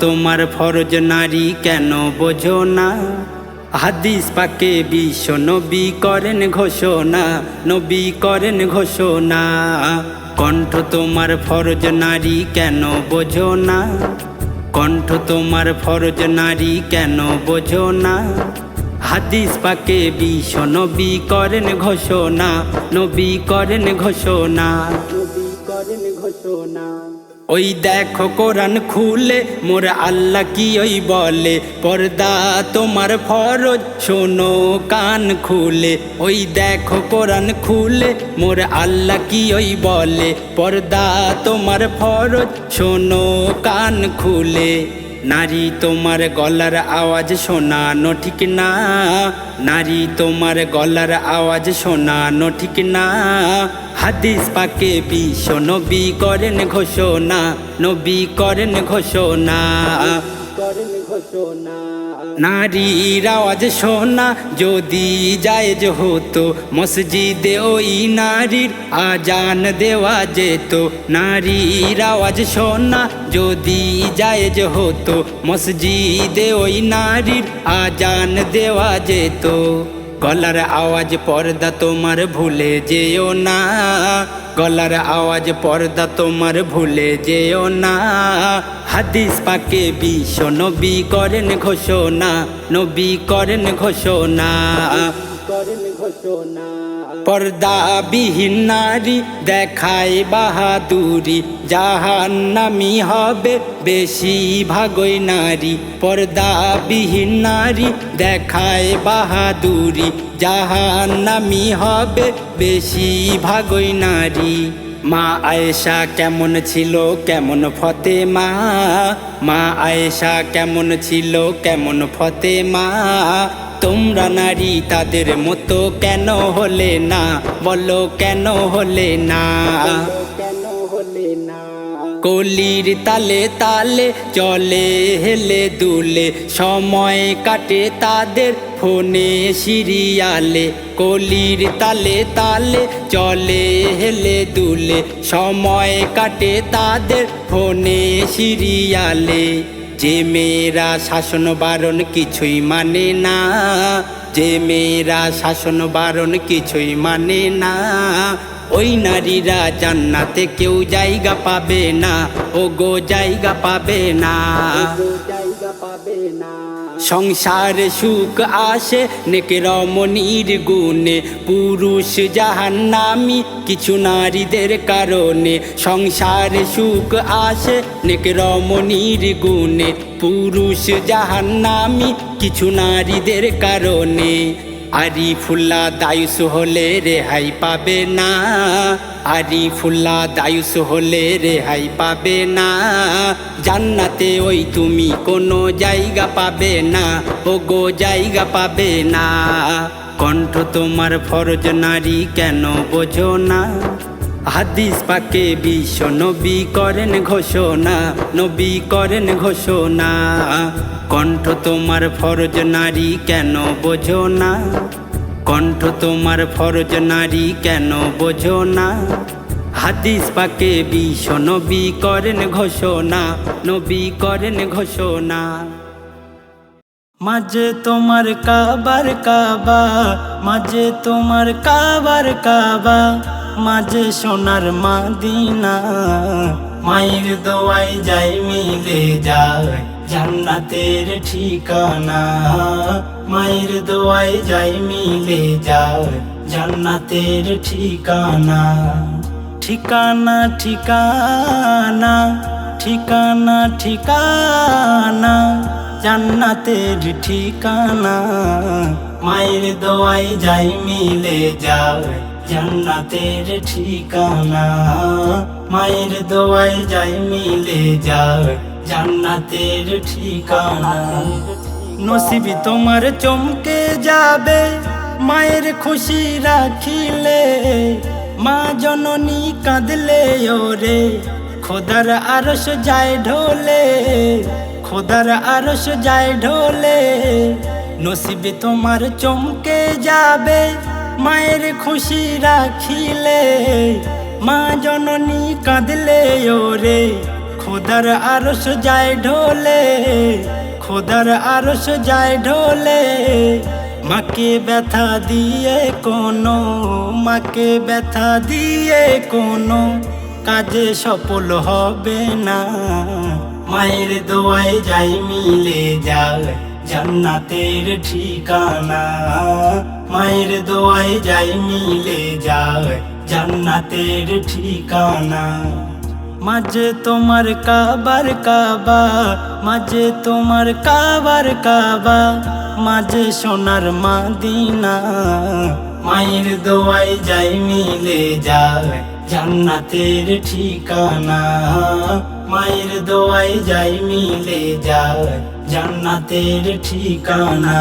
তোমার ফরজ নারী কেন বোঝো না? হাদিস পাকে বিশ্ব নবী করেন ঘোষণা, নবী করেন ঘোষণা। কণ্ঠ তোমার ফরজ নারী কেন বোঝো না? কণ্ঠ তোমার ফরজ নারী কেন বোঝো না? হাদিস পাকে বিশ্ব নবী করেন ঘোষণা নবী করেন ঘোষণা, নবী করেন ঘোষণা। ওই দেখো কোরআন খুলে, মোর আল্লাহ কি ওই বলে? পর্দা তোমার ফরজ, শোনো কান খুলে। ওই দেখো কোরআন খুলে, মোর আল্লাহ কি ওই বলে? পর্দা তোমার ফরজ, শোনো কান খুলে। নারী তোমার গলার আওয়াজ শোনানো ঠিক না। নারী তোমার গলার আওয়াজ শোনানো ঠিক না। হাদিস পাকে বিশ্ব নবী করেন ঘোষণা, নবী করেন ঘোষণা। করেন ঘোষণা। নারীর আওয়াজ শোনা, যদি জায়েজ হতো মসজিদে ওই নারীর আজান দেওয়া যেত। নারীর আওয়াজ শোনা, যদি জায়েজ হতো মসজিদে ওই নারীর আজান দেওয়া যেত। গলার আওয়াজ পর্দা তোমার ভুলে যেও না। গলার আওয়াজ পর্দা তোমার ভুলে যেও না। হাদিস পাকে বিশ্ব নবী করেন ঘোষণা, নবী করেন ঘোষণা। করেন ঘোষণা। পর্দা বিহীন নারী দেখায় বাহাদুরি, জাহান্নামি হবে বেশি ভাগই নারী। পর্দা বিহীন নারী দেখায় বাহাদুরি, জাহান্নামি হবে বেশি ভাগই নারী। মা আয়েশা কেমন ছিল, কেমন ফতে মা মা আয়েশা কেমন ছিল, কেমন ফতে মা তোমরা নারী, তাদের মতো কেন হলে না? বলো কেন হলে না? কলির তালে তালে চলে হেলে দুলে, সময় কাটে তাদের ফোনে সিরিয়ালে। কলির তালে তালে চলে হেলে দুলে, সময় কাটে তাদের ফোনে সিরিয়ালে। যে মেয়েরা শাসন বারণ কিছুই মানে না, যে মেয়েরা শাসন বারণ কিছুই মানে না, ওই নারীরা জান্নাতে কেউ জায়গা পাবে না ও গো জায়গা পাবে না। সংসারে সুখ আসে, নেকে রমণীর গুণে। পুরুষ জাহান নামি কিছু নারীদের কারণে। সংসারে সুখ আসে, নেকে রমণীর গুণে। পুরুষ জাহান নামি কিছু নারীদের কারণে। আরি ফুল্লা দায়ুস হলে রেহাই পাবে না। আরি ফুল্লা দায়ুস হলে রেহাই পাবে না। জান্নাতে ওই তুমি কোনো জায়গা পাবে না। ও গো জায়গা পাবে না। কণ্ঠ তোমার ফরজ নারী কেন বোঝো না? হাদিস পাকে বিশ্ব নবী করেন ঘোষণা, নবী করেন ঘোষণা। কণ্ঠ তোমার ফরজ নারী কেন বোঝো না? কণ্ঠ তোমার ফরজ নারী কেন বোঝো না? হাদিস পাকে বিশ্ব নবী করেন ঘোষণা, নবী করেন ঘোষণা। মাঝে তোমার কাবার কাবা, মাঝে তোমার কাবার কাবা, মাঝে সোনার মাদিনা, মায়ের দোয়াই যাই মিলে যায়। জান্নাতের ঠিকানা। মায়ের দোয়ায় যাই মিলে যায় জান্নাতের ঠিকানা। ঠিকানা ঠিকানা ঠিকানা ঠিকানা, জান্নাতের ঠিকানা। মায়ের দোয়ায় যাই মিলে যায় জান্নাতের ঠিকানা। মায়ের দোয়ায় যাই মিলে যায় জান্নাতের ঠিকানা। নসিবি তোমার চমকে যাবে, মায়ের খুশি রাখিলে। মা জননী কাঁদলে ওরে, খোদার আরস যায় ঢোলে। খোদার আরস যায় ঢোলে। নসিবে তোমার চমকে যাবে, মায়ের খুশি রাখিলে। মা জননী কাঁদলে ওরে খোদার আরস যায় ঢোলে, খোদার আরস যায় ঢোলে। মাকে ব্যথা দিয়ে কোনো, মাকে ব্যথা দিয়ে কোনো কাজে সফল হবে না। মায়ের দোয়ায় যাই মিলে যায় জান্নাতের ঠিকানা। মায়ের দোয়ায় যাই মিলে যায় জান্নাতের ঠিকানা। মাঝে তোমার কাবার কাবা, মাঝে তোমার কাবার কাবা, মাঝে সোনার মাদিনা, মায়ের দোয়াই যাই মিলে যায় জান্নাতের ঠিকানা। মায়ের দোয়াই যাই মিলে যায় জান্নাতের ঠিকানা।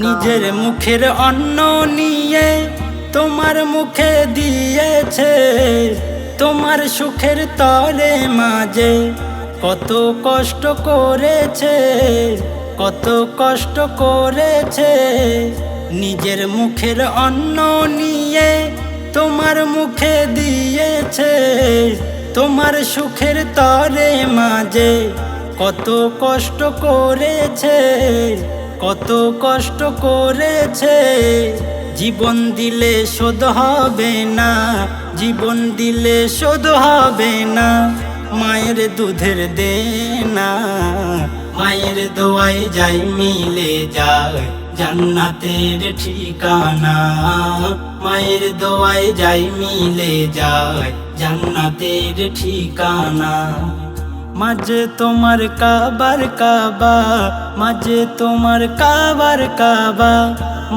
নিজের মুখের অন্ন নিয়ে তোমার মুখে দিয়েছে তোমার সুখের তরে মাঝে কত কষ্ট করেছে, কত কষ্ট করেছে। নিজের মুখের অন্ন নিয়ে তোমার মুখে দিয়েছে, তোমার সুখের তরে মাঝে কত কষ্ট করেছে, কত কষ্ট করেছে। জীবন দিলে শোধ হবে না জীবন দিলে শোধ হবে না। মায়ের দুধের দেনা, মায়ের দোয়াই যাই মিলে যায় জান্নাতের ঠিকানা। মায়ের দোয়াই যাই মিলে যায় জান্নাতের ঠিকানা। মাঝে তোমার কাবার কাবা, মাঝে তোমার কাবার কাবা,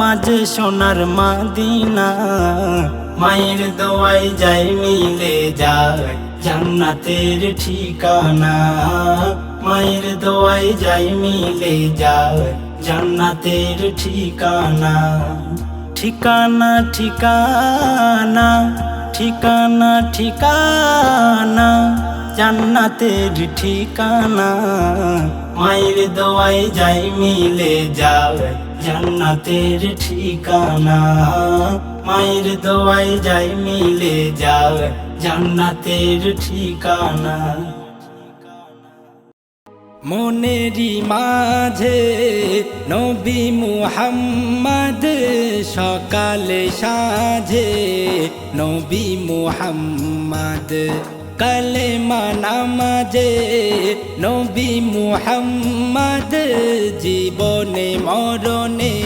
মাঝে সোনার মাদিনা। মায়ের দোয়াই যাই মিলে যায়, জান্নাতের ঠিকানা। মায়ের দোয়াই যাই মিলে যায়, জান্নাতের ঠিকানা। ঠিকানা ঠিকানা ঠিকানা ঠিকানা, জান্নাতের ঠিকানা। মায়ের দোয়াই যাই মিলে যাবে জান্নাতের ঠিকানা। মায়ের দোয়াই যাই মিলে যাও, জান্নাতের ঠিকানা। মনেরি মাঝে নবী মুহাম্মদ সকালে সাঝে, নবী মুহাম্মদ কালেমা নামাজে, নবী মুহাম্মদ জীবনে মরণে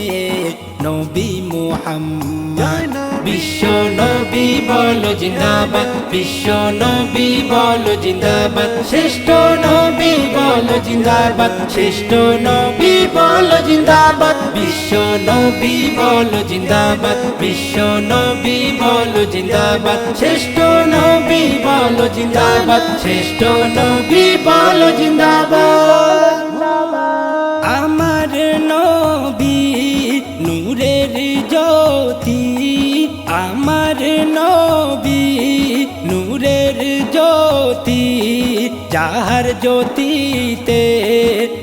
নবী মুহাম্মদ। বিশ্ব নবী বল জিন্দাবাদ। বিশ্ব নবী বল জিন্দাবাদ। শ্রেষ্ঠ নবী বল জিন্দাবাদ। শ্রেষ্ঠ নবী বল জিন্দাবাদ। বিশ্ব নবী বল জিন্দাবাদ। বিশ্ব নবী বল জিন্দাবাদ। শ্রেষ্ঠ নবী বল জিন্দাবাদ। শ্রেষ্ঠ নবী বল জিন্দাবাদ। যাহার জ্যোতিতে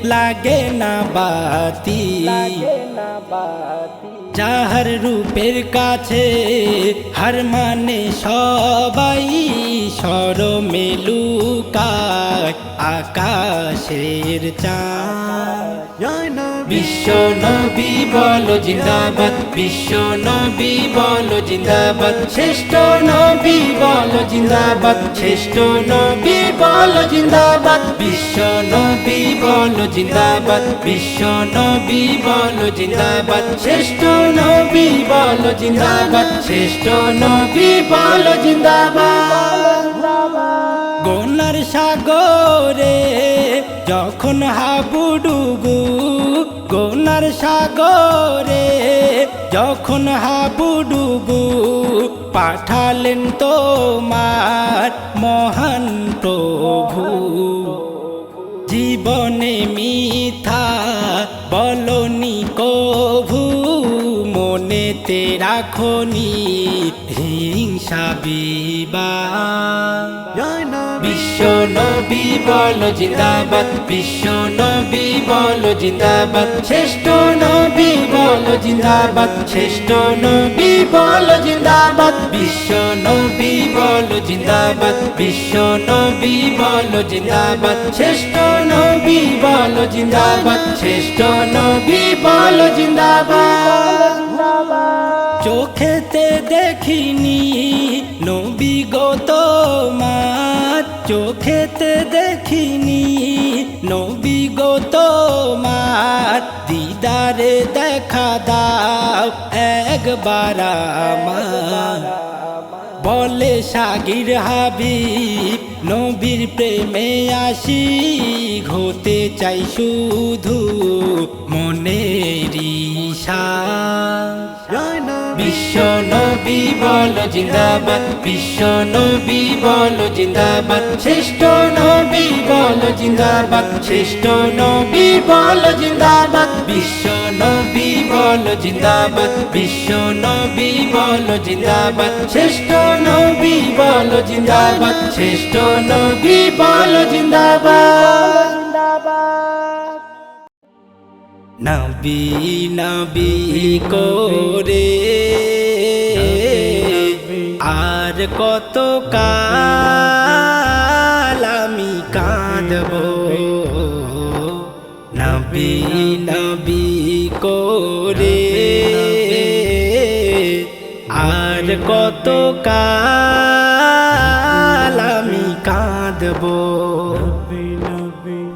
লাগে না বাতি যাহার রূপের কাছে হার মানে সবাই সরমে লুকায় আকাশের চাঁদ। বিশ্ব নবী বলো জিন্দাবাদ বিশ্ব নবী বলো জিন্দাবাদ। শ্রেষ্ঠ নবী বলো জিন্দাবাদ শ্রেষ্ঠ নবী বলো জিন্দাবাদ। বিশ্ব নবী বলো জিন্দাবাদ বিশ্ব নবী বলো জিন্দাবাদ। শ্রেষ্ঠ নবী বলো জিন্দাবাদ শ্রেষ্ঠ নবী বলো জিন্দাবাদ। গোনার সাগরে যখন হাবুডুবু গোনার সাগরে, যখন হাবুডুবু পাঠালেন তোমার মহান প্রভু। জীবনে মিথা বলনি কভু, মনেতে রাখনি হিংসা বিবা নবী বল জিন্দাবাদ, বিশ্ব নবী বল জিন্দাবাদ, শ্রেষ্ঠ নবী বল জিন্দাবাদ, শ্রেষ্ঠ নবী বল জিন্দাবাদ, বিশ্ব নবী বল জিন্দাবাদ, বিশ্ব নবী বল জিন্দাবাদ, শ্রেষ্ঠ নবী বল জিন্দাবাদ, শ্রেষ্ঠ নবী বল জিন্দাবাদ। চোখেতে দেখিনি নবী গো তোমার চোখেতে তোমার দিদারে দেখা দাও, একবার আমার। বলে সাগির হাবিব, নবীর প্রেমে আসি হতে চাই শুধু মনেরই বিশ্ব নবী বল জিন্দাবাদ, বিশ্ব নবী বল জিন্দাবাদ, শ্রেষ্ঠ নবী বল জিন্দাবাদ। শ্রেষ্ঠ নবী বল জিন্দাবাদ বিশ্ব নবী বল জিন্দাবাদ বিশ্ব নবী বল জিন্দাবাদ শ্রেষ্ঠ নবী বল জিন্দাবাদ শ্রেষ্ঠ নবী বল জিন্দাবাদ। নবী নবী করে আর কত কাল নবী নবী করে। আর কত কাল আমি কাঁদব।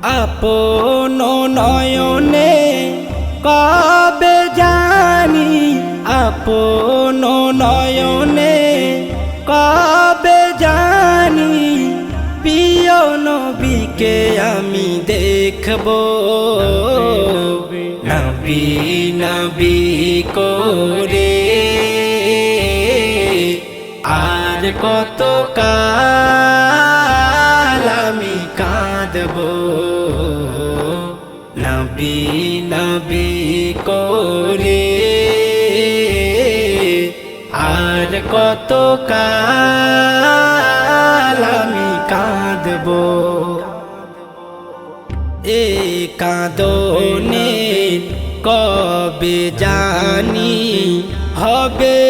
আপন নয়নে কবে জানি? আপন নয়নে কবে জানি? প্রিয় নবীকে আমি দেখব। নবী নবী করে। আর কত কাল আমি কাঁদব। নবী নবী করে। আর কত কাল আমি কাঁদব। কাঁদনে কবে জানি হবে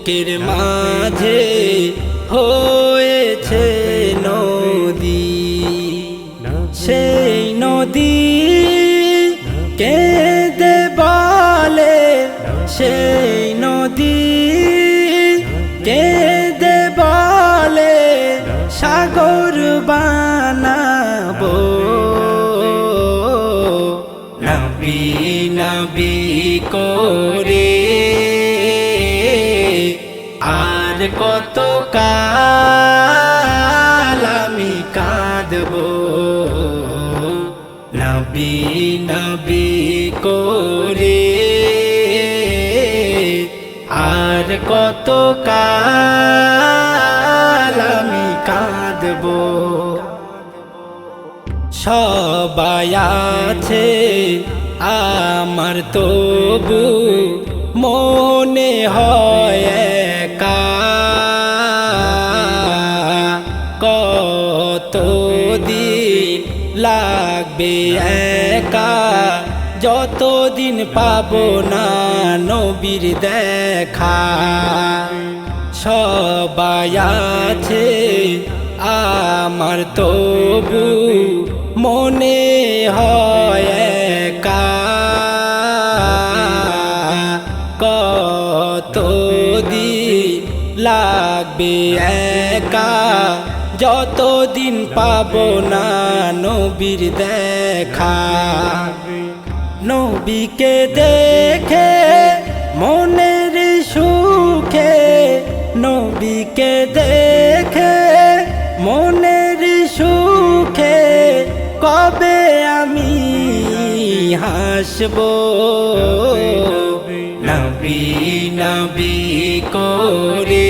বুকের মাঝে হয়েছে নদী। সেই নদী কেঁদে বলে, সেই নদী কেঁদে বলে, সাগর বানাবো। নবী নবী করে কত কাল আমি কাঁদব? নবী নবী করে আর কত কাল আমি কাঁদব? সবাই আছে আমার, তবু মনে হয় একা। লাগবে একা। যতদিন পাবো না নবীর দেখা। সবাই আছে আমার, তবু মনে হয় একা। কতদিন লাগবে একা? যতদিন পাবো না নবীর দেখা। নবীকে দেখে মনের সুখে, নবীকে দেখে মনের সুখে কবে আমি হাসব? নবী নবী করে